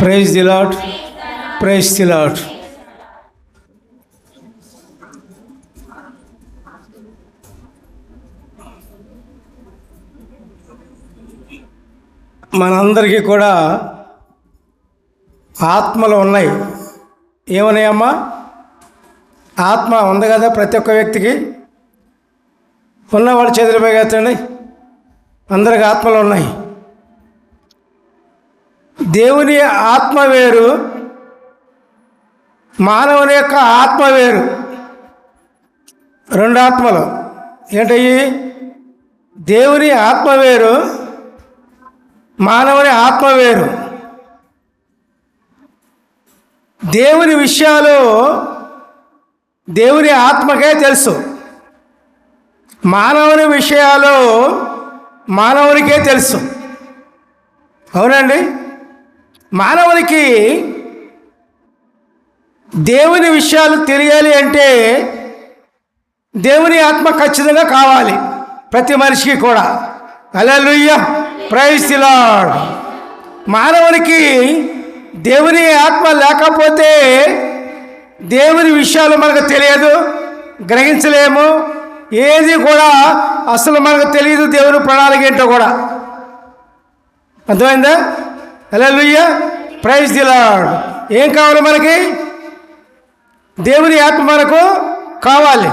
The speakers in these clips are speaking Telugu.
Praise the Lord praise the Lord మనందరికీ కూడా ఆత్మలు ఉన్నాయి. ఏమన్నాయమ్మా? ఆత్మ ఉంది కదా ప్రతి ఒక్క వ్యక్తికి. ఉన్నవాళ్ళు చేతులపై పైకెత్తండి అందరికి ఆత్మలు ఉన్నాయి. దేవుని ఆత్మ వేరు మానవుని యొక్క ఆత్మ వేరు. రెండు ఆత్మలు. ఏంటయ్యి దేవుని ఆత్మ వేరు మానవుని ఆత్మ వేరు. దేవుని విషయాలు దేవుని ఆత్మకే తెలుసు. మానవుని విషయాలు మానవునికే తెలుసు. అవునండి? మానవునికి దేవుని విషయాలు తెలియాలి అంటే దేవుని ఆత్మ ఖచ్చితంగా కావాలి ప్రతి మనిషికి కూడా. అలలుయ్య ప్రైజ్ లార్డ్ మానవునికి దేవుని ఆత్మ లేకపోతే దేవుని విషయాలు మనకు తెలియదు గ్రహించలేము. ఏది కూడా అసలు మనకు తెలియదు దేవుని ప్రణాళిక ఏంటో కూడా. అర్థమైందా? హలో లుయ్య ప్రైజ్ ది ఏం కావాలి మనకి? దేవుని ఆత్మ మనకు కావాలి.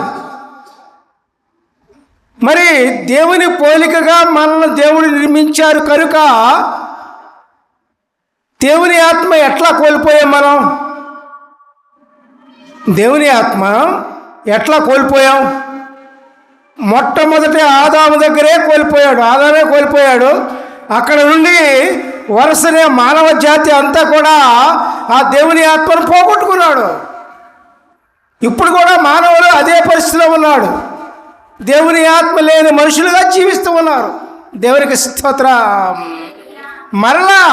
మరి దేవుని పోలికగా మనల్ని దేవుడు నిర్మించారు కనుక దేవుని ఆత్మ ఎట్లా కోల్పోయాం మనం? దేవుని ఆత్మ ఎట్లా కోల్పోయాం? మొట్టమొదటి ఆదాము దగ్గరే కోల్పోయాడు ఆదామే కోల్పోయాడు. అక్కడ నుండి వరుసనే మానవ జాతి అంతా కూడా ఆ దేవుని ఆత్మను పోగొట్టుకున్నాడు. ఇప్పుడు కూడా మానవులు అదే పరిస్థితిలో ఉన్నాడు. దేవుని ఆత్మ లేని మనుషులుగా జీవిస్తూ ఉన్నారు. దేవునికి స్తోత్ర. మరలా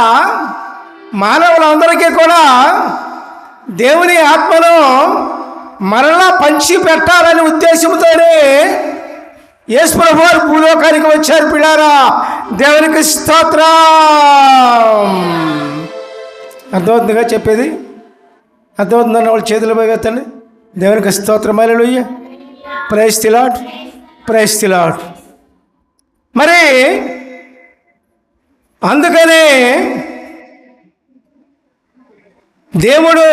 మానవులందరికీ కూడా దేవుని ఆత్మను మరలా పంచి పెట్టాలనే ఉద్దేశంతోనే యేసుప్రభు వారు భూలోకానికి వచ్చారు పిడారా దేవునికి స్తోత్రం. అర్థమవుతుందిగా చెప్పేది? అర్థమవుతుందన్న వాళ్ళ చేతులు పోగెత్తండి దేవునికి స్తోత్రం. అలెలుయ్య ప్రైజ్ తిలాట్ ప్రైజ్ తిలాట్ మరి అందుకనే దేవుడు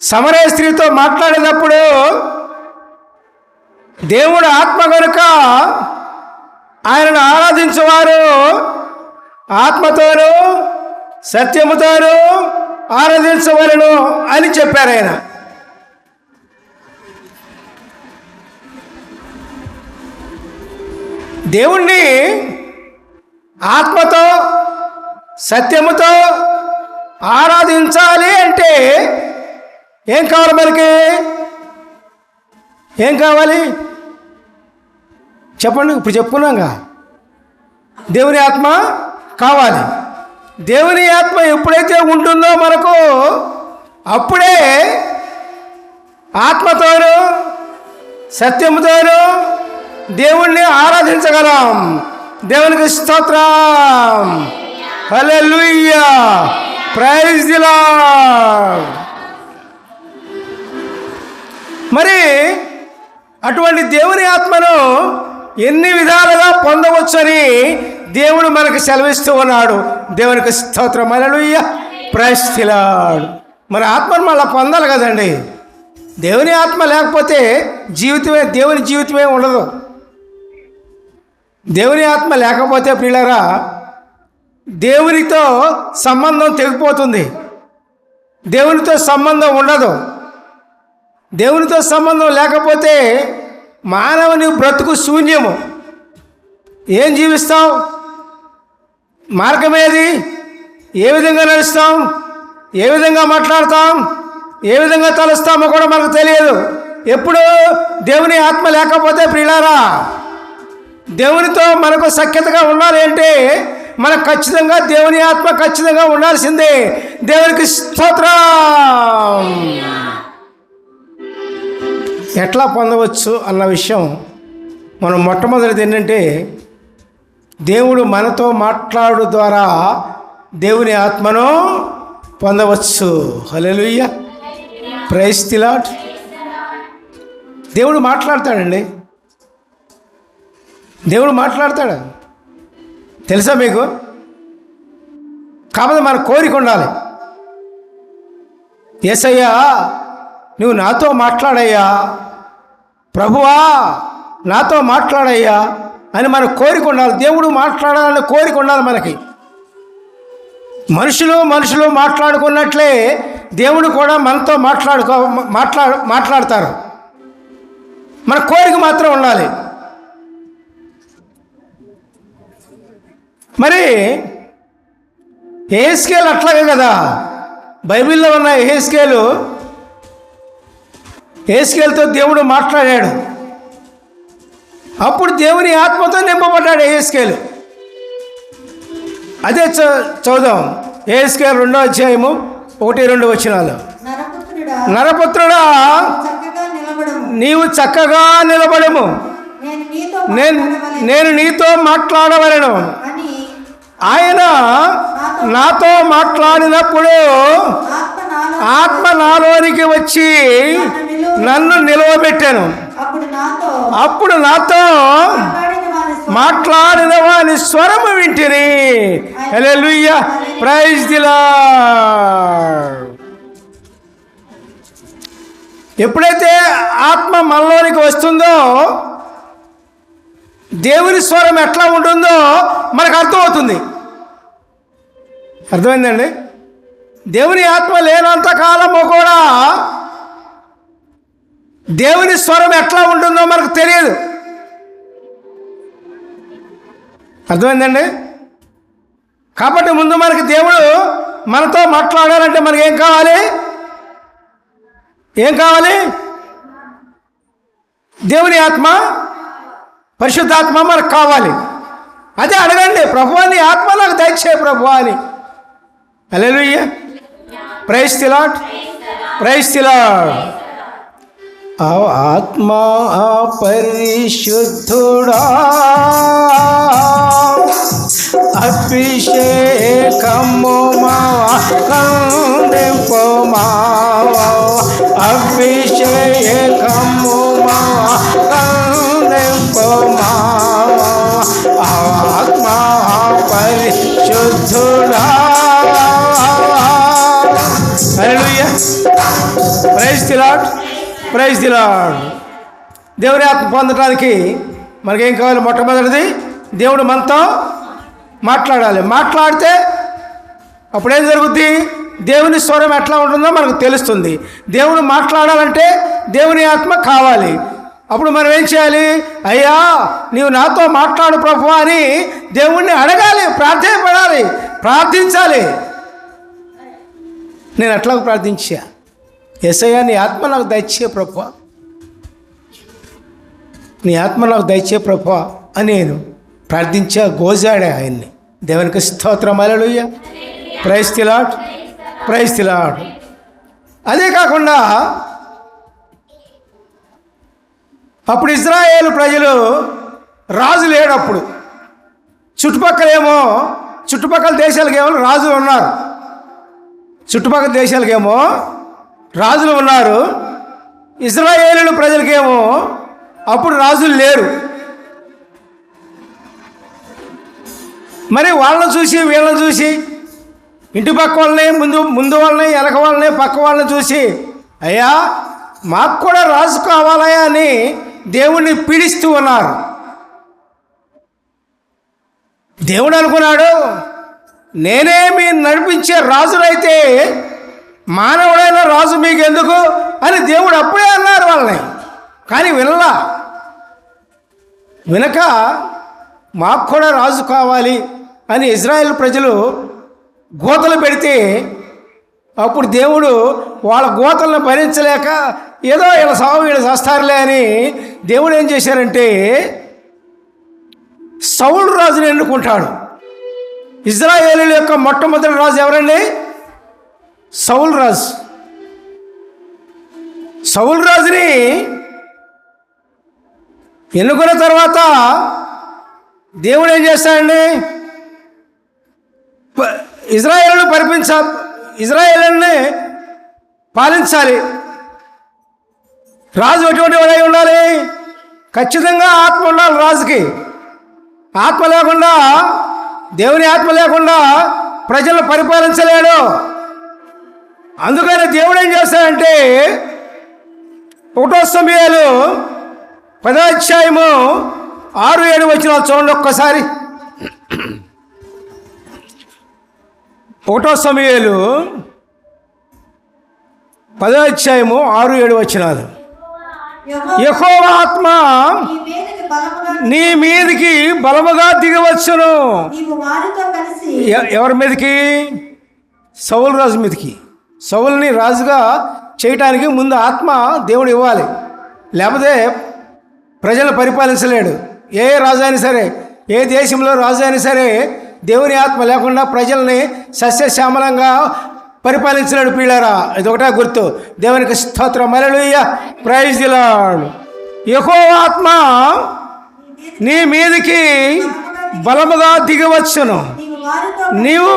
సమరయ స్త్రీతో మాట్లాడినప్పుడు దేవుడు ఆత్మ కనుక ఆయనను ఆరాధించేవారు ఆత్మతోనూ సత్యముతోనూ ఆరాధించవలను అని చెప్పారు ఆయన. దేవుణ్ణి ఆత్మతో సత్యముతో ఆరాధించాలి అంటే ఏం కావాలి మనకి? ఏం కావాలి? చెప్పండి ఇప్పుడు చెప్పుకున్నాగా. దేవుని ఆత్మ కావాలి. దేవుని ఆత్మ ఎప్పుడైతే ఉంటుందో మనకు అప్పుడే ఆత్మతోనూ సత్యముతోనూ దేవుణ్ణి ఆరాధించగలం. దేవునికి స్తోత్రం. హల్లెలూయా. ప్రైజ్ దిలా మరి అటువంటి దేవుని ఆత్మను ఎన్ని విధాలుగా పొందవచ్చని దేవుడు మనకు సెలవిస్తూ ఉన్నాడు. దేవునికి స్తోత్రం. అలలుయ్య ప్రశ్తిలాడు మరి ఆత్మను మళ్ళీ పొందాలి కదండి. దేవుని ఆత్మ లేకపోతే జీవితమే దేవుని జీవితమే ఉండదు. దేవుని ఆత్మ లేకపోతే పిల్లరా దేవునితో సంబంధం తెగిపోతుంది. దేవునితో సంబంధం ఉండదు. దేవునితో సంబంధం లేకపోతే మానవుని బ్రతుకు శూన్యము. ఏం జీవిస్తాం మార్గమేది? ఏ విధంగా నడుస్తాం ఏ విధంగా మాట్లాడతాం ఏ విధంగా తలుస్తామో కూడా మనకు తెలియదు. ఎప్పుడు దేవుని ఆత్మ లేకపోతే ప్రియులారా దేవునితో మనకు సఖ్యతగా ఉండాలి అంటే మనకు ఖచ్చితంగా దేవుని ఆత్మ ఖచ్చితంగా ఉండాల్సిందే. దేవునికి స్తోత్రం. ఎట్లా పొందవచ్చు అన్న విషయం మనం మొట్టమొదటిది ఏంటంటే దేవుడు మనతో మాట్లాడు ద్వారా దేవుని ఆత్మను పొందవచ్చు. హలెలుయ్య ప్రైస్ తిలాట్ దేవుడు మాట్లాడతాడండి. దేవుడు మాట్లాడతాడు. తెలుసా మీకు? కాకపోతే మన కోరిక ఉండాలి. ఏసయ్యా నువ్వు నాతో మాట్లాడయ్యా. ప్రభువా నాతో మాట్లాడయ్యా అని మన కోరిక ఉండాలి దేవుడు మాట్లాడాలని కోరిక ఉండాలి మనకి. మనుషులు మనుషులు మాట్లాడుకున్నట్లే దేవుడు కూడా మనతో మాట్లాడుకో మాట్లా మాట్లాడతారు. మన కోరిక మాత్రం ఉండాలి. మరి ఏ స్కేల్ అట్లాగే కదా. బైబిల్లో ఉన్న ఏ స్కేలు ఏ స్కేల్తో దేవుడు మాట్లాడాడు. అప్పుడు దేవుని ఆత్మతో నింపబడ్డాడు ఏ స్కేలు అదే చ- చదుదాం ఏ స్కేల్ రెండో అధ్యాయము ఒకటి రెండు వచ్చినాలు నరపుత్రుడా నీవు చక్కగా నిలబడము. నేను నీతో నేను నీతో మాట్లాడవలను. ఆయన నాతో మాట్లాడినప్పుడు ఆత్మ నాలోనికి వచ్చి నన్ను నిలవబెట్టాను. అప్పుడు నాతో అప్పుడు నాతో మాట్లాడిన వాని స్వరము వింటిని. హల్లెలూయా. ప్రైజ్ దిలా ఎప్పుడైతే ఆత్మ మనలోనికి వస్తుందో దేవుని స్వరం ఎట్లా ఉంటుందో మనకు అర్థమవుతుంది. అర్థమైందండి? దేవుని ఆత్మ లేనంత కాలము కూడా దేవుని స్వరం ఎట్లా ఉంటుందో మనకు తెలియదు. అర్థమైందండి? కాబట్టి ముందు మనకి దేవుడు మనతో మాట్లాడాలంటే మనకి ఏం కావాలి? ఏం కావాలి? దేవుని ఆత్మ పరిశుద్ధాత్మ మనకు కావాలి. అదే అడగండి ప్రభువాని ఆత్మ నాకు దయచే ప్రభు అని అలెలుయ్య ప్రైజ్ తిలాట్ ప్రైజ్ తిలాట్ ఆత్మ పరిశుద్ధుడా అభిషేకము మావా అభిషేకము మావా ఆత్మ పరిశుద్ధుడా hallelujah praise the praise the దేవుని ఆత్మ పొందడానికి మనకేం కావాలి మొట్టమొదటిది? దేవుడు మనతో మాట్లాడాలి. మాట్లాడితే అప్పుడేం జరుగుద్ది? దేవుని స్వరం ఎట్లా ఉంటుందో మనకు తెలుస్తుంది. దేవుడు మాట్లాడాలంటే దేవుని ఆత్మ కావాలి. అప్పుడు మనం ఏం చేయాలి? అయ్యా నీవు నాతో మాట్లాడు ప్రభు అని దేవుణ్ణి అడగాలి ప్రార్థన పడాలి ప్రార్థించాలి. నేను అట్లా ప్రార్థించా? ఎస్ఐయా నీ ఆత్మ నాకు దయచే ప్రభు నీ ఆత్మ నాకు దయచే ప్రభు అని నేను ప్రార్థించా గోజాడే ఆయన్ని. దేవునికి స్తోత్రం. Hallelujah praise the Lord praise the Lord అదే కాకుండా అప్పుడు ఇజ్రాయేల్ ప్రజలు రాజు లేడప్పుడు చుట్టుపక్కలేమో చుట్టుపక్కల దేశాలకేమో రాజులు ఉన్నారు. చుట్టుపక్కల దేశాలకేమో రాజులు ఉన్నారు. ఇజ్రాయేలు ప్రజలకేమో అప్పుడు రాజులు లేరు. మరి వాళ్ళని చూసి వీళ్ళని చూసి ఇంటి పక్క వాళ్ళని ముందు ముందు వాళ్ళని వెనక వాళ్ళని పక్క వాళ్ళని చూసి అయ్యా మాకు కూడా రాజు కావాలయా అని దేవుణ్ణి పీడిస్తూ ఉన్నారు. దేవుడు అనుకున్నాడు నేనే మీ నడిపించే రాజునైతే మానవుడైన రాజు మీకు ఎందుకు అని దేవుడు అప్పుడే అన్నారు వాళ్ళని. కానీ వినలా. వినక మాకు కూడా రాజు కావాలి అని ఇజ్రాయెల్ ప్రజలు గోతలు పెడితే అప్పుడు దేవుడు వాళ్ళ గోతలను భరించలేక ఏదో వీళ్ళ సాగు వీళ్ళు చేస్తారులే అని దేవుడు ఏం చేశారంటే సౌలు రాజుని ఎన్నుకుంటాడు. ఇజ్రాయేలు యొక్క మొట్టమొదటి రాజు ఎవరండి? సౌల్ రాజు. సౌల్ రాజుని ఎన్నుకున్న తర్వాత దేవుడు ఏం చేస్తాడండి? ప- ఇజ్రాయేల్ను పరిపించ ఇజ్రాయేల్ని పాలించాలి. రాజు ఎటువంటి వాడై ఉండాలి? ఖచ్చితంగా ఆత్మ ఉండాలి రాజుకి. ఆత్మ లేకుండా దేవుని ఆత్మ లేకుండా ప్రజలను పరిపాలించలేడు. అందుకని దేవుడు ఏం చేస్తాడంటే ఒకటో సమయాలు పదాధ్యాయము ఆరు ఏడు వచ్చిన చూడండి ఒక్కసారి. ఒకటో సమయాలు పదో అధ్యాయము ఆరు ఏడు యెహోవా యెహోవ ఆత్మ నీ మీదకి బలముగా దిగవచ్చును. ఎవరి మీదకి? సౌలు రాజు మీదకి. సౌల్ని రాజుగా చేయటానికి ముందు ఆత్మ దేవుడు ఇవ్వాలి. లేకపోతే ప్రజలు పరిపాలించలేడు. ఏ రాజు అయినా సరే ఏ దేశంలో రాజు అయినా సరే దేవుని ఆత్మ లేకుండా ప్రజల్ని సస్యశ్యామలంగా పరిపాలించలేడు పీడారా ఇది ఒకటే గుర్తు. దేవునికి స్తోత్రం. మరలుయ్య ప్రైజ్ దిలాడు ఎక్కువ ఆత్మ నీ మీదకి బలముగా దిగవచ్చును. నీవు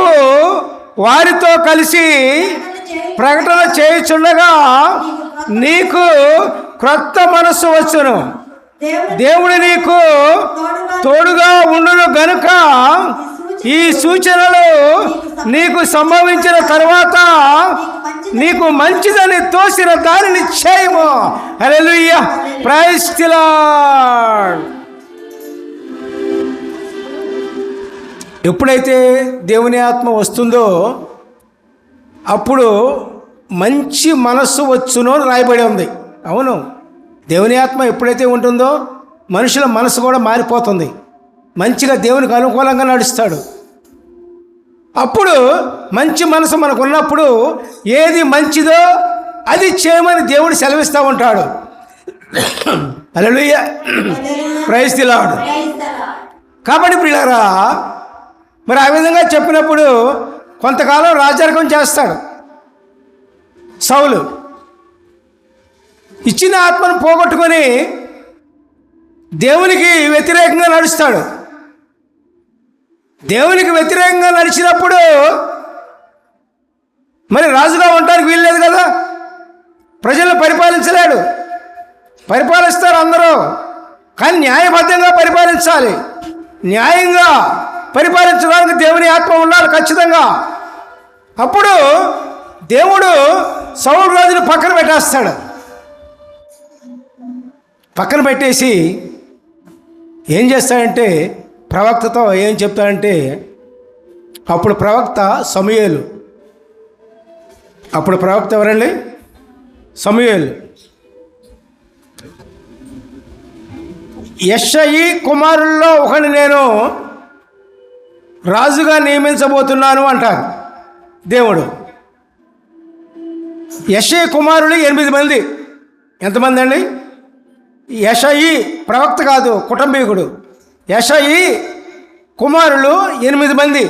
వారితో కలిసి ప్రకటన చేయుచుండగా నీకు క్రొత్త మనస్సు వచ్చును. దేవుడు నీకు తోడుగా ఉండును గనుక ఈ సూచనలు నీకు సంభవించిన తర్వాత నీకు మంచిదని తోసిన దానిని చేయము. హల్లెలూయ. ప్రైజ్ ఎప్పుడైతే దేవుని ఆత్మ వస్తుందో అప్పుడు మంచి మనస్సు వచ్చును అని రాయబడి ఉంది. అవును. దేవుని ఆత్మ ఎప్పుడైతే ఉంటుందో మనుషుల మనసు కూడా మారిపోతుంది. మంచిగా దేవునికి అనుకూలంగా నడుస్తాడు. అప్పుడు మంచి మనసు మనకు ఉన్నప్పుడు ఏది మంచిదో అది చేయమని దేవుడు సెలవిస్తూ ఉంటాడు. అలలుయ్య ప్రైజ్ తిలాడు కాబట్టి ప్రియులారా మరి ఆ విధంగా చెప్పినప్పుడు కొంతకాలం రాజరికం చేస్తాడు. సౌలు ఇచ్చిన ఆత్మను పోగొట్టుకొని దేవునికి వ్యతిరేకంగా నడుస్తాడు. దేవునికి వ్యతిరేకంగా నడిచినప్పుడు మరి రాజుగా ఉండడానికి వీల్లేదు కదా? ప్రజలను పరిపాలించలేడు. పరిపాలిస్తారు అందరూ. కానీ న్యాయబద్ధంగా పరిపాలించాలి. న్యాయంగా పరిపాలించడానికి దేవుని ఆత్మ ఉండాలి ఖచ్చితంగా. అప్పుడు దేవుడు సౌలు రాజును పక్కన పెట్టేస్తాడు. పక్కన పెట్టేసి ఏం చేస్తాడంటే ప్రవక్తతో ఏం చెప్తాడంటే అప్పుడు ప్రవక్త సమయలు. అప్పుడు ప్రవక్త ఎవరండి? సమయలు. యషయి కుమారుల్లో ఒకని నేను రాజుగా నియమించబోతున్నాను అంటారు. దేవుడు. యషయి కుమారులు ఎనిమిది మంది. ఎంతమంది అండి? యషయి ప్రవక్త కాదు కుటుంబీకుడు. యషయి కుమారులు ఎనిమిది మంది.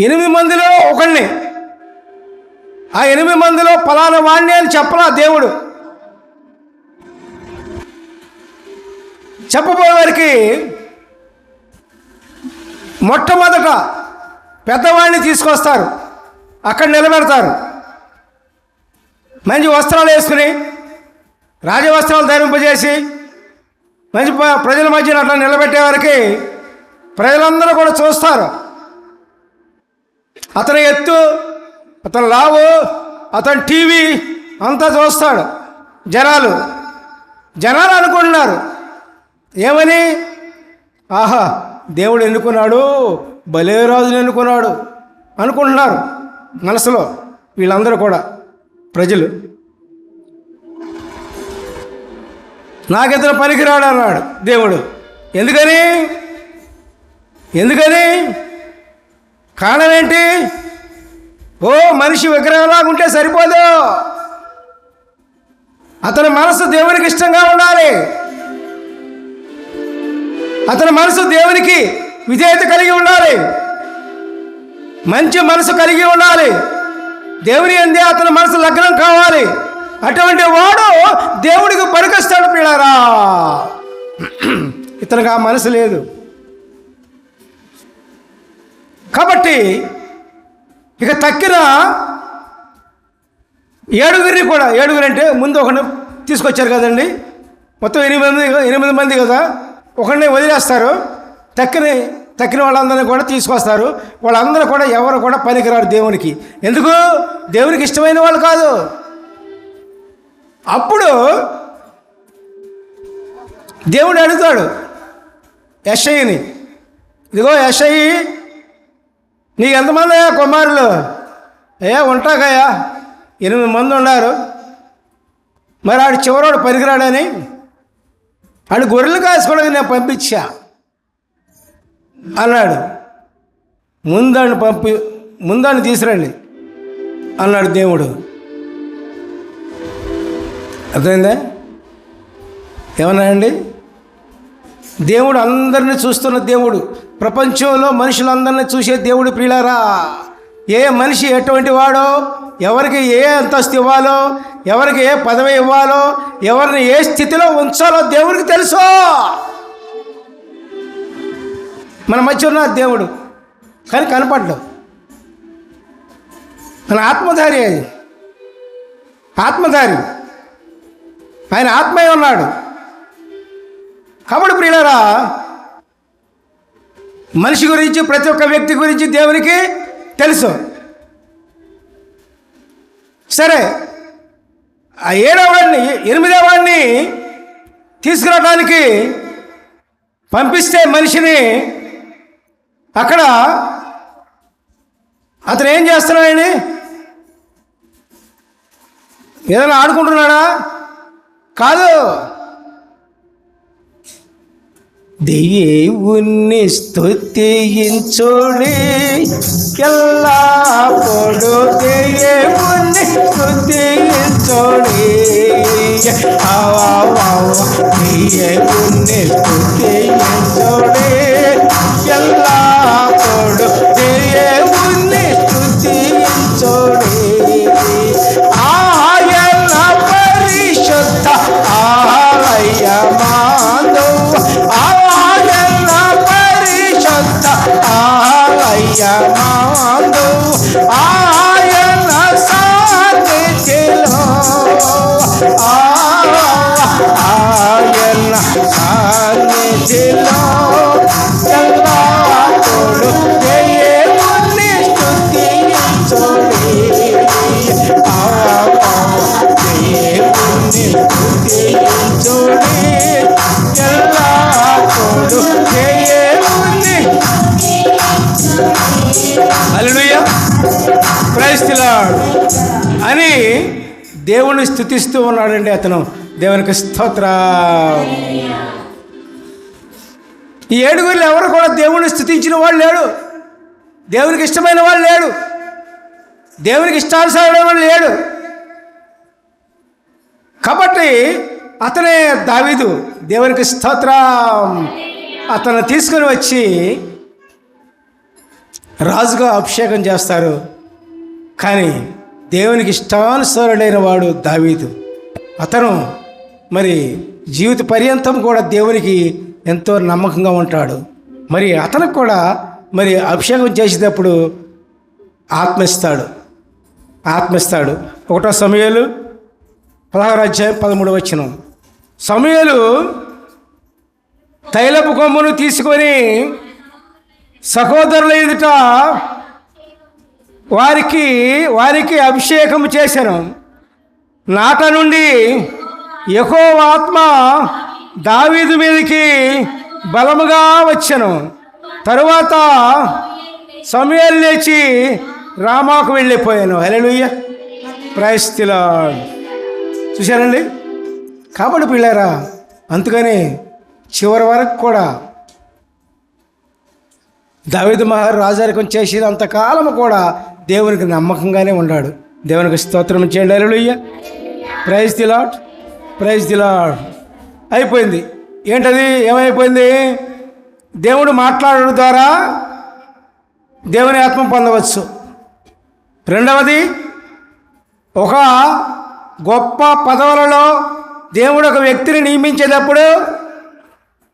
ఎనిమిది మందిలో ఒకడిని ఆ ఎనిమిది మందిలో ఫలానా వాణ్ణి అని చెప్పలా దేవుడు. చెప్పబోయేవారికి మొట్టమొదట పెద్దవాడిని తీసుకొస్తారు. అక్కడ నిలబెడతారు. మంచి వస్త్రాలు వేసుకుని రాజవస్త్రాలు ధరింపజేసి మంచి ప్రజల మధ్యన అట్లా నిలబెట్టే వారికి ప్రజలందరూ కూడా చూస్తారు. అతని ఎత్తు అతను లావు అతని టీవీ అంతా చూస్తాడు జనాలు. జనాలు అనుకుంటున్నారు. ఏమని? ఆహా! దేవుడు ఎన్నుకున్నాడు? భలే రాజుని ఎన్నుకున్నాడు? అనుకుంటున్నారు మనసులో వీళ్ళందరూ కూడా ప్రజలు. నాకితను పనికిరాడు అన్నాడు దేవుడు. ఎందుకని? ఎందుకని? కారణం ఏంటి? ఓ మనిషి విగ్రహంలాగా ఉంటే సరిపోదు. అతని మనసు దేవునికి ఇష్టంగా ఉండాలి. అతని మనసు దేవునికి విధేయత కలిగి ఉండాలి. మంచి మనసు కలిగి ఉండాలి. దేవుని అందే అతని మనసు లగ్నం కావాలి. అటువంటి వాడు దేవుడికి పనికొస్తాడు పిల్లరా. ఇతనికి ఆ మనసు లేదు. కాబట్టి ఇక తక్కిన ఏడుగురిని కూడా ఏడుగురు అంటే ముందు ఒకరిని తీసుకొచ్చారు కదండి. మొత్తం ఎనిమిది మంది ఎనిమిది మంది కదా. ఒకరిని వదిలేస్తారు. తక్కిని తక్కిన వాళ్ళందరినీ కూడా తీసుకొస్తారు. వాళ్ళందరూ కూడా ఎవరు కూడా పనికిరారు దేవునికి. ఎందుకు? దేవునికి ఇష్టమైన వాళ్ళు కాదు. అప్పుడు దేవుడు అడుగుతాడు యశయ్యని ఇదిగో యశయ్యి నీకు ఎంతమంది అయ్యా కుమారులు? ఏ ఉంటాకయ్యా ఎనిమిది మంది ఉన్నారు. మరి ఆడు చివరోడు పనికిరాడని వాడు గొర్రెలు కాసుకోవడానికి నేను పంపించా. అన్నాడు. ముందాన్ని పంపి ముందాన్ని తీసురండి అన్నాడు దేవుడు. అర్థమైందా? ఏమన్నా అండి దేవుడు అందరిని చూస్తున్న దేవుడు ప్రపంచంలో మనుషులందరినీ చూసే దేవుడు ప్రియులారా. ఏ మనిషి ఎటువంటి వాడో ఎవరికి ఏ అంతస్తు ఇవ్వాలో ఎవరికి ఏ పదవి ఇవ్వాలో ఎవరిని ఏ స్థితిలో ఉంచాలో దేవుడికి తెలుసు? మన మధ్య ఉన్న దేవుడు కానీ కనపడ్డు మన ఆత్మధారి అది. ఆత్మధారి. ఆయన ఆత్మే ఉన్నాడు. కాబట్టి ప్రియులరా మనిషి గురించి ప్రతి ఒక్క వ్యక్తి గురించి దేవునికి తెలుసు. సరే ఆ ఏడవాడిని వాడిని తీసుకురావడానికి పంపిస్తే మనిషిని అక్కడ అతను ఏం చేస్తున్నాడని ఏదైనా ఆడుకుంటున్నాడా? కాదు. దేవుణ్ణి స్థుతించుడి ఎల్లప్పుడు దేవుణ్ణి స్థుతించుడి దేవుణ్ణి స్థుతించుడి ఎల్లప్పుడు దేవుణ్ణి దేవుని స్థుతిస్తూ ఉన్నాడండి అతను. దేవునికి స్తోత్ర. ఈ ఏడుగురిలో ఎవరు కూడా దేవుని స్థుతించిన వాళ్ళు లేడు. దేవునికి ఇష్టమైన వాళ్ళు లేడు. దేవునికి ఇష్టానుసారమైన వాళ్ళు లేడు. కాబట్టి అతనే దావీదు. దేవునికి స్తోత్రం. అతను తీసుకొని వచ్చి రాజుగా అభిషేకం చేస్తారు. కానీ దేవునికి ఇష్టానుసారుడైన వాడు దావీదు. అతను మరి జీవిత పర్యంతం కూడా దేవునికి ఎంతో నమ్మకంగా ఉంటాడు. మరి అతనికి కూడా మరి అభిషేకం చేసేటప్పుడు ఆత్మిస్తాడు ఆత్మిస్తాడు ఒకటో సమయాలు పదహారు అధ్యాయం పదమూడు వచ్చిన సమయాలు తైలపు కొమ్మును తీసుకొని సహోదరుల ఎదుట వారికి వారికి అభిషేకం చేశాను. నాట నుండి యహోవాత్మ ఆత్మ దావీదు మీదకి బలముగా వచ్చాను. తరువాత సమయాలు లేచి రామాకు వెళ్ళిపోయాను. హలోయ్య ప్రైస్తిలా చూశారండి? కాబట్టి పిల్లారా అందుకని చివరి వరకు కూడా దావేది మహారు రాజారికం చేసేది కాలము కూడా దేవునికి నమ్మకంగానే ఉన్నాడు. దేవునికి స్తోత్రం చేయండి. Hallelujah praise the Lord praise the అయిపోయింది. ఏంటది? ఏమైపోయింది? దేవుడు మాట్లాడడం ద్వారా దేవుని ఆత్మ పొందవచ్చు. రెండవది ఒక గొప్ప పదవులలో దేవుడు ఒక వ్యక్తిని నియమించేటప్పుడు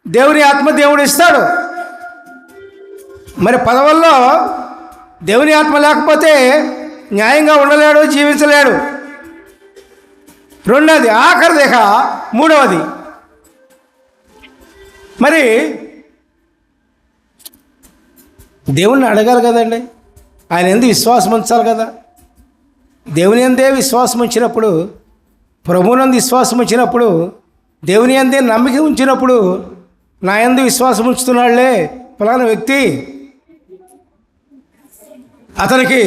దేవుని ఆత్మ దేవుడు ఇస్తాడు. మరి పదవుల్లో దేవుని ఆత్మ లేకపోతే న్యాయంగా ఉండలేడు జీవించలేడు. రెండవది ఆఖరి దేహ మూడవది. మరి దేవుణ్ణి అడగాలి కదండి? ఆయన ఎందుకు విశ్వాసం ఉంచాలి కదా? దేవుని అందే విశ్వాసం ఉంచినప్పుడు ప్రభునందు విశ్వాసం ఉంచినప్పుడు దేవుని అందే నమ్మిక ఉంచినప్పుడు నా ఎందు విశ్వాసం ఉంచుతున్నాడులే ఫలానా వ్యక్తి అతనికి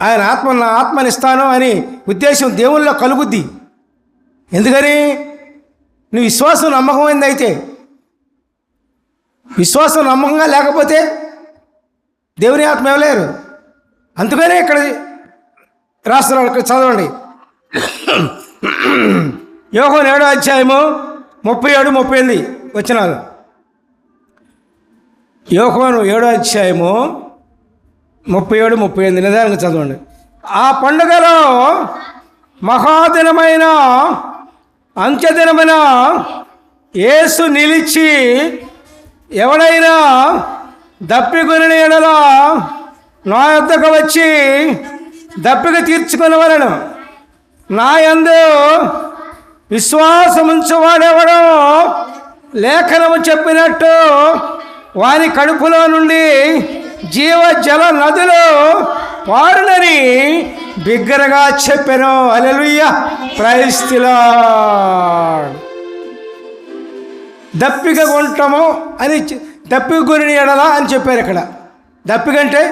ఆయన ఆత్మ నా ఆత్మనిస్తాను అని ఉద్దేశం దేవుల్లో కలుగుద్ది. ఎందుకని? నీ విశ్వాసం నమ్మకమైంది అయితే విశ్వాసం నమ్మకంగా లేకపోతే దేవుని ఆత్మ ఇవ్వలేరు అందుకనే ఇక్కడ రాస్తున్నాడు ఇక్కడ చదవండి. యోగం ఏడో అధ్యాయము ముప్పై ఏడు ముప్పై ఎనిమిది వచ్చినారు యోగం ఏడో అధ్యాయము ముప్పై ఏడు ముప్పై ఎనిమిది నిదానంగా చదవండి. ఆ పండుగలో మహాదినమైన అంత్యదినమైన యేసు నిలిచి ఎవడైనా దప్పికొని ఎడలా నా యొద్దకు వచ్చి దప్పిక తీర్చుకునేవలను. నా యందు విశ్వాసముంచువాడెవడో లేఖనము చెప్పినట్టు వారి కడుపులో నుండి జీవ జల నదులు పారునని బిగ్గరగా చెప్పాను. అలెలుయ్య ప్రైస్తిలా దప్పిక కొంటాము అని దప్పిక గురిని ఎడలా అని చెప్పారు ఇక్కడ. దప్పిక అంటే?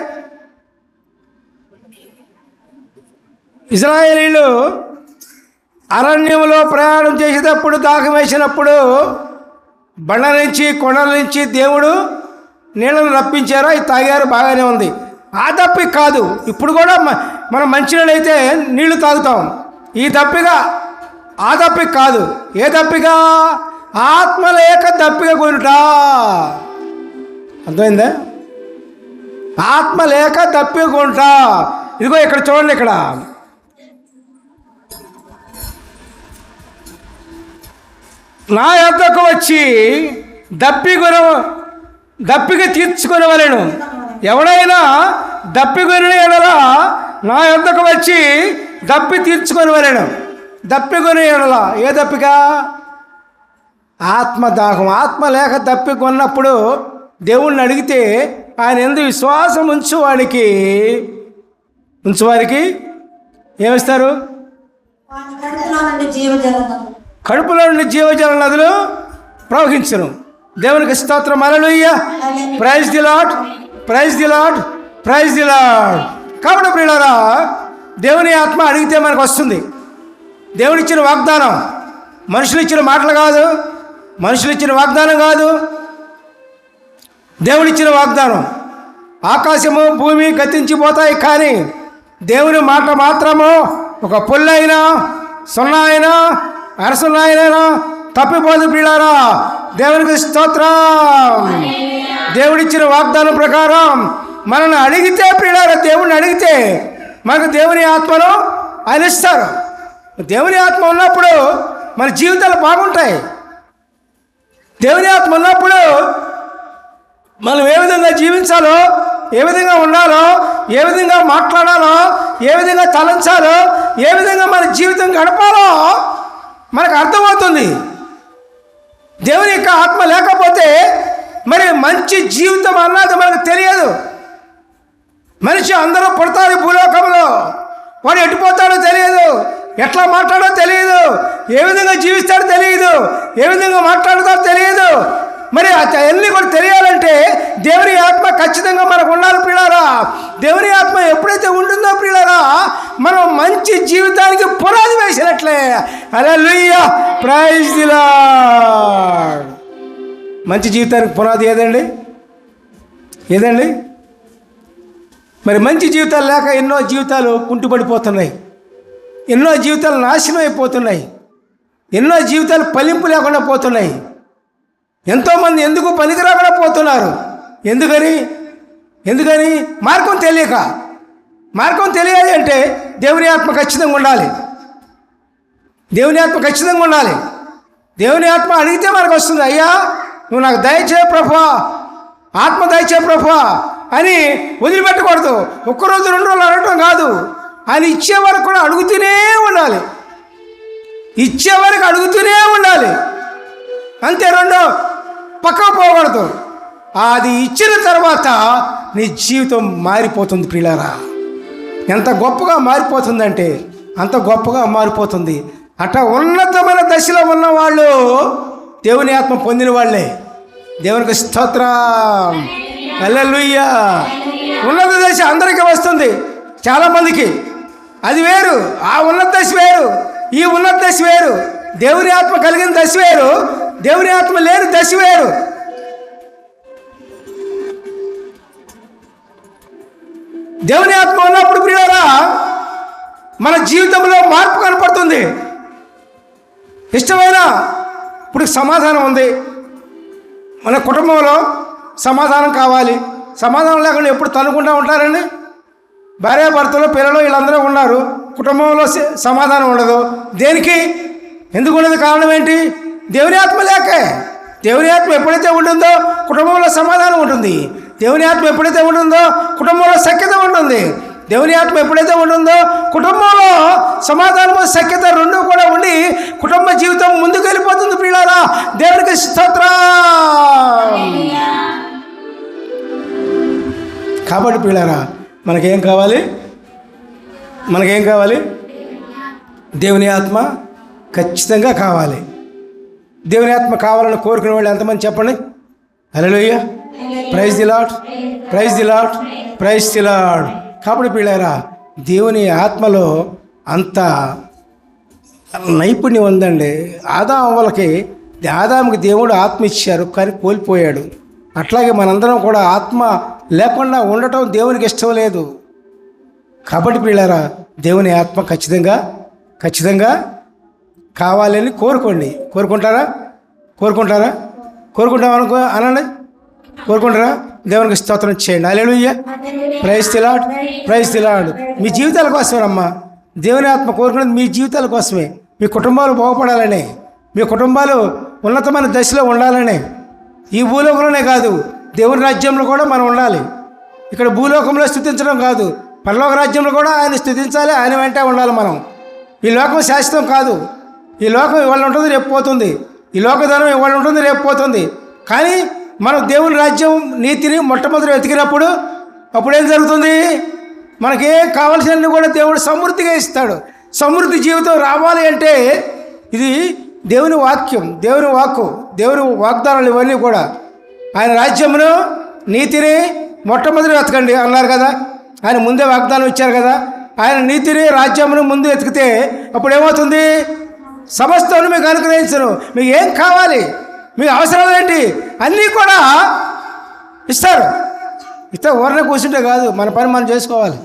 ఇజ్రాయేలీలు అరణ్యంలో ప్రయాణం చేసేటప్పుడు దాహం వేసినప్పుడు బండ నుంచి కొండల నుంచి దేవుడు నీళ్ళను రప్పించారు? అవి తాగారు బాగానే ఉంది. ఆ దప్పిక కాదు. ఇప్పుడు కూడా మనం మంచినీళ్ళు అయితే నీళ్ళు తాగుతాం. ఈ తప్పిగా ఆ దప్పిక కాదు. ఏ తప్పిగా ఆత్మలేక లేక కొనుట. అర్థమైందా? ఆత్మలేక లేక కొనుట. ఇదిగో ఇక్కడ చూడండి ఇక్కడ. నా యొద్దకు వచ్చి దప్పికొన దప్పిక తీర్చుకునేవలేను. ఎవడైనా దప్పికొని ఎడలా నా యొద్దకు వచ్చి దప్పి తీర్చుకునేవలేను. దప్పికొని ఎడలా. ఏ దప్పిక? ఆత్మదాహం. ఆత్మ లేక దప్పికొన్నప్పుడు దేవుణ్ణి అడిగితే ఆయన ఎందు విశ్వాసం ఉంచువాడికి ఉంచువారికి ఏమిస్తారు? కడుపులో నుండి జీవజల నదులు ప్రవహించను. దేవునికి స్తోత్రం. Hallelujah praise the Lord praise the Lord praise the Lord కాబట్టి ప్రియులారా దేవుని ఆత్మ అడిగితే మనకు వస్తుంది. దేవుడిచ్చిన వాగ్దానం మనుషులు ఇచ్చిన మాటలు కాదు మనుషులు ఇచ్చిన వాగ్దానం కాదు. దేవుడిచ్చిన వాగ్దానం ఆకాశము భూమి గతించిపోతాయి కానీ దేవుని మాట మాత్రము ఒక పుల్లైనా సున్నా అయినా అరసున్నా అయినా తప్పిపోదు పిల్లారా దేవునికి స్తోత్రం. దేవుడిచ్చిన వాగ్దానం ప్రకారం మనల్ని అడిగితే పిల్లారా దేవుడిని అడిగితే మనకు దేవుని ఆత్మను ఆయన ఇస్తారు దేవుని ఆత్మ ఉన్నప్పుడు మన జీవితాలు బాగుంటాయి. దేవుని ఆత్మ ఉన్నప్పుడు మనం ఏ విధంగా జీవించాలో ఏ విధంగా ఉండాలో ఏ విధంగా మాట్లాడాలో ఏ విధంగా తలంచాలో ఏ విధంగా మన జీవితం గడపాలో మనకు అర్థమవుతుంది. దేవుని యొక్క ఆత్మ లేకపోతే మరి మంచి జీవితం అన్నది మనకు తెలియదు. మనిషి అందరూ పుడతారు భూలోకంలో. వాడు ఎట్టిపోతాడో తెలియదు. ఎట్లా మాట్లాడో తెలియదు. ఏ విధంగా జీవిస్తాడో తెలియదు. ఏ విధంగా మాట్లాడతాడో తెలియదు. మరి అవన్నీ కూడా తెలియాలంటే దేవుని ఆత్మ ఖచ్చితంగా మనకు ఉండాలి ప్రియులారా. దేవుని ఆత్మ ఎప్పుడైతే ఉంటుందో ప్రియులారా మనం మంచి జీవితానికి పునాది వేసినట్లే. అలా లుయ్య ప్రైజ్ మంచి జీవితానికి పునాది ఏదండి? ఏదండి? మరి మంచి జీవితాలు లేక ఎన్నో జీవితాలు కుంటుపడిపోతున్నాయి. ఎన్నో జీవితాలు నాశనం అయిపోతున్నాయి. ఎన్నో జీవితాలు పలింపు లేకుండా పోతున్నాయి. ఎంతోమంది ఎందుకు పనికి రాకుండా పోతున్నారు? ఎందుకని? ఎందుకని? మార్గం తెలియక. మార్గం తెలియాలి అంటే దేవుని ఆత్మ ఖచ్చితంగా ఉండాలి. దేవుని ఆత్మ ఖచ్చితంగా ఉండాలి. దేవుని ఆత్మ అడిగితే మనకు వస్తుంది అయ్యా నువ్వు నాకు దయచే ప్రభా ఆత్మ దయచే ప్రభా అని వదిలిపెట్టకూడదు. ఒక్కరోజు రెండు రోజులు అడగటం కాదు. ఆయన ఇచ్చే వరకు కూడా అడుగుతూనే ఉండాలి. ఇచ్చే వరకు అడుగుతూనే ఉండాలి. అంతే రెండో పక్క పోకూడదు. అది ఇచ్చిన తర్వాత నీ జీవితం మారిపోతుంది ప్రియులారా. ఎంత గొప్పగా మారిపోతుందంటే అంత గొప్పగా మారిపోతుంది. అట్లా ఉన్నతమైన దశలో ఉన్న వాళ్ళు దేవుని ఆత్మ పొందిన వాళ్ళే. దేవునికి స్తోత్రం. అల్లెలుయ్య ఉన్నత దశ అందరికీ వస్తుంది చాలామందికి. అది వేరు ఆ ఉన్నత దశ వేరు ఈ ఉన్నత దశ వేరు. దేవుని ఆత్మ కలిగిన దశ వేరు. దేవుని ఆత్మ లేని దశ వేరు. దేవుని ఆత్మ ఉన్నప్పుడు ప్రియారా మన జీవితంలో మార్పు కనపడుతుంది. ఇష్టమైన ఇప్పుడు సమాధానం ఉంది. మన కుటుంబంలో సమాధానం కావాలి. సమాధానం లేకుండా ఎప్పుడు తనుకుంటూ ఉంటారండి? భార్యాభర్తలు పిల్లలు వీళ్ళందరూ ఉన్నారు. కుటుంబంలో సమాధానం ఉండదు. దేనికి? ఎందుకు ఉండదు? కారణం ఏంటి? దేవుని ఆత్మ లేకే. దేవుని ఆత్మ ఎప్పుడైతే ఉంటుందో కుటుంబంలో సమాధానం ఉంటుంది. దేవుని ఆత్మ ఎప్పుడైతే ఉంటుందో కుటుంబంలో సఖ్యత ఉంటుంది. దేవుని ఆత్మ ఎప్పుడైతే ఉంటుందో కుటుంబంలో సమాధానము సఖ్యత రెండూ కూడా ఉండి కుటుంబ జీవితం ముందుకు వెళ్ళిపోతుంది పిల్లారా దేవునికి స్తోత్ర. కాబట్టి పిల్లారా మనకేం కావాలి? మనకేం కావాలి? దేవుని ఆత్మ ఖచ్చితంగా కావాలి. దేవుని ఆత్మ కావాలని కోరుకునే వాళ్ళు ఎంతమంది చెప్పండి? Hallelujah praise the Lord praise the Lord praise the Lord కాబట్టి పిల్లరా దేవుని ఆత్మలో అంత నైపుణ్యం ఉందండి. ఆదాం అవ్వలకి ఆదాముకి దేవుడు ఆత్మ ఇచ్చారు కానీ కోల్పోయాడు. అట్లాగే మనందరం కూడా ఆత్మ లేకుండా ఉండటం దేవునికి ఇష్టం లేదు. కాబట్టి పిల్లరా దేవుని ఆత్మ ఖచ్చితంగా ఖచ్చితంగా కావాలని కోరుకోండి. కోరుకుంటారా? కోరుకుంటారా? కోరుకుంటాం అనుకో అనండి. కోరుకుంటారా? దేవునికి స్తోత్రం చేయండి. అలెలుయ్య ప్రైజ్ తిలాడ్ ప్రైజ్ తిలాడు మీ జీవితాల కోసమేనమ్మా. దేవుని ఆత్మ కోరుకునేది మీ జీవితాల కోసమే. మీ కుటుంబాలు బాగుపడాలని మీ కుటుంబాలు ఉన్నతమైన దశలో ఉండాలని. ఈ భూలోకంలోనే కాదు దేవుని రాజ్యంలో కూడా మనం ఉండాలి. ఇక్కడ భూలోకంలో స్థుతించడం కాదు పరలోక రాజ్యంలో కూడా ఆయన స్థుతించాలి ఆయన వెంటే ఉండాలి మనం. ఈ లోకం శాశ్వతం కాదు. ఈ లోకం ఇవాళ ఉంటుంది రేపు పోతుంది. ఈ లోకధనం ఇవాళ ఉంటుంది రేపు పోతుంది. కానీ మనం దేవుని రాజ్యం నీతిని మొట్టమొదటి వెతికినప్పుడు అప్పుడేం జరుగుతుంది? మనకేం కావలసినవి కూడా దేవుడు సమృద్ధిగా ఇస్తాడు. సమృద్ధి జీవితం రావాలి అంటే ఇది దేవుని వాక్యం దేవుని వాక్కు దేవుని వాగ్దానాలు ఇవన్నీ కూడా. ఆయన రాజ్యమును నీతిని మొట్టమొదటి వెతకండి అన్నారు కదా. ఆయన ముందే వాగ్దానం ఇచ్చారు కదా. ఆయన నీతిని రాజ్యమును ముందు వెతికితే అప్పుడు ఏమవుతుంది సమస్తను మీకు అనుగ్రహించను. మీకు ఏం కావాలి? మీ అవసరాలు ఏంటి? అన్నీ కూడా ఇస్తారు. ఇస్తే ఊరనే కూర్చుంటే కాదు మన పని మనం చేసుకోవాలి.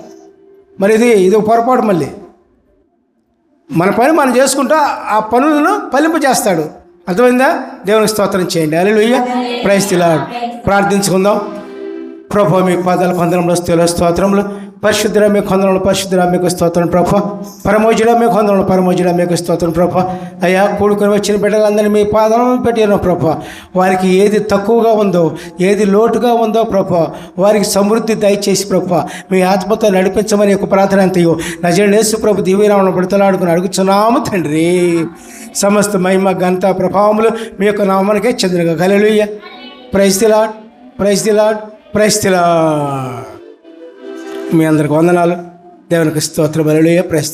మరి ఇది ఇది పొరపాటు మళ్ళీ. మన పని మనం చేసుకుంటా ఆ పనులను ఫలింప చేస్తాడు అర్థమైందా? దేవునికి స్తోత్రం చేయండి. అల్లు ప్రైజ్ ప్రార్థించుకుందాం. ప్రభు మీ పాదాల కొందరంలో స్థిర స్తోత్రంలో పరిశుద్ధుల మీకు కొందరంలో పరిశుద్ధుల మీకు స్తోత్రం ప్రభ. పరమోజుడ మీ కొందరంలో పరమోజుడ మీకు స్తోత్రం ప్రభ. అయ్యా కూడుకొని వచ్చిన బిడ్డలందరినీ మీ పాదాలను పెట్టాను ప్రభ. వారికి ఏది తక్కువగా ఉందో ఏది లోటుగా ఉందో ప్రభ. వారికి సమృద్ధి దయచేసి ప్రభ. మీ ఆత్మతో నడిపించమని ఒక ప్రార్థన అంతయో. నజరేసు ప్రభు దివ్యరామను విడతలాడుకుని అడుగుతున్నాము తండ్రి. సమస్త మహిమ ఘనత ప్రభావములు మీ యొక్క నామానికే చెందినగా. గలలుయ్య praise the Lord praise the Lord praise the Lord మీ అందరికి వందనాలు. దేవునికి స్తోత్ర. బలుయ ప్రైజ్